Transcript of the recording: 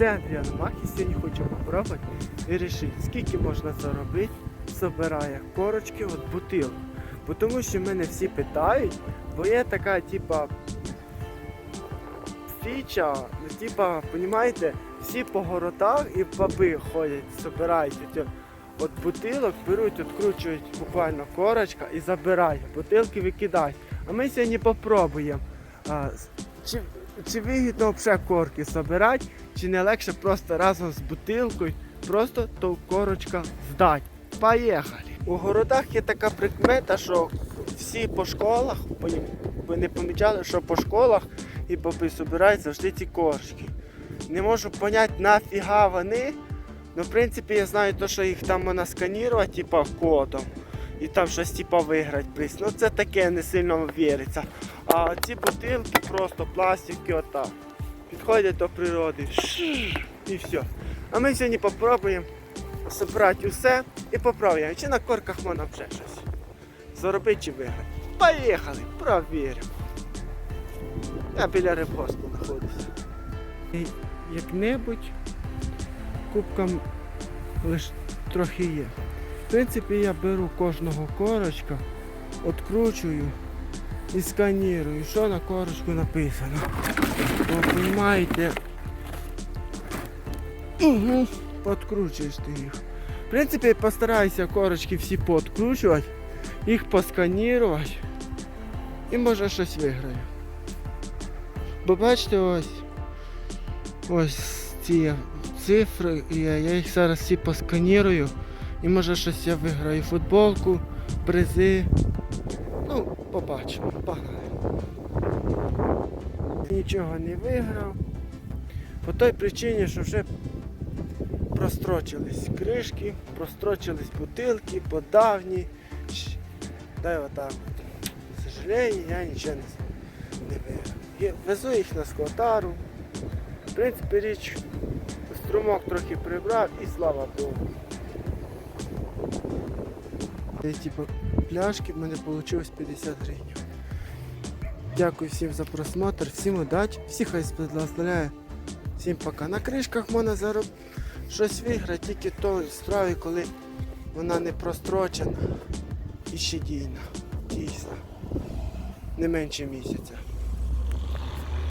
Це Андріан Мах сьогодні хочу попробувати вирішити, скільки можна заробити, збирає корочки від бутилок. Бо Тому що мене всі питають, бо є така, типа, фіча, ну, типа, понімаєте, всі по городах і баби ходять, збирають от, бутилок, беруть, відкручують буквально корочка і забирають, бутилки викидають. А ми сьогодні попробуємо. А, чи, чи вигідно взагалі корки збирати, чи не легше просто разом з бутилкою просто ту корочка здати. Поїхали! У городах є така прикмета, що всі по школах, ви не помічали, що по школах і баби збирають завжди ці корочки. Не можу поняти нафіга вони. Ну, в принципі, я знаю, то, що їх там можна сканірувати, типа кодом. І там щось типа виграти приз. Ну це таке не сильно віриться. А ці бутилки просто пластики отак. Підходять до природи. І все. А ми сьогодні попробуємо зібрати усе і попробуємо, чи на корках можна вже щось. Заробити чи виграти. Поїхали, провіримо. Я біля рибгоспу знаходжуся. Як-небудь кубкам лише трохи є. В принципі, я беру кожного корочка, откручую і сканірую, що на корочку написано. Бо розумієте, угу, подкручуєш ти їх. В принципі, постараюся корочки всі подкручувати, їх посканірувати і може щось виграю. Бо бачите ось ось ці цифри, я їх зараз всі посканірую і може щось я виграю. Футболку, призи. Ну, побачимо. Погнали. Нічого не виграв. По той причині, що вже прострочились кришки, прострочились бутилки, подавні. Дай отак. от. К сожалению, я нічого не виграв. Везу їх на скотару. В принципі, річ струмок трохи прибрав і слава Богу. Е, Типу пляшки в мене вийшло 50 гривень. Дякую всім за просмотр, всім удачі, всіх хай благословляє. Всім пока. На кришках можна зароб... щось виграти тільки той справі, коли вона не прострочена і ще дійна. Дійсно. Не менше місяця.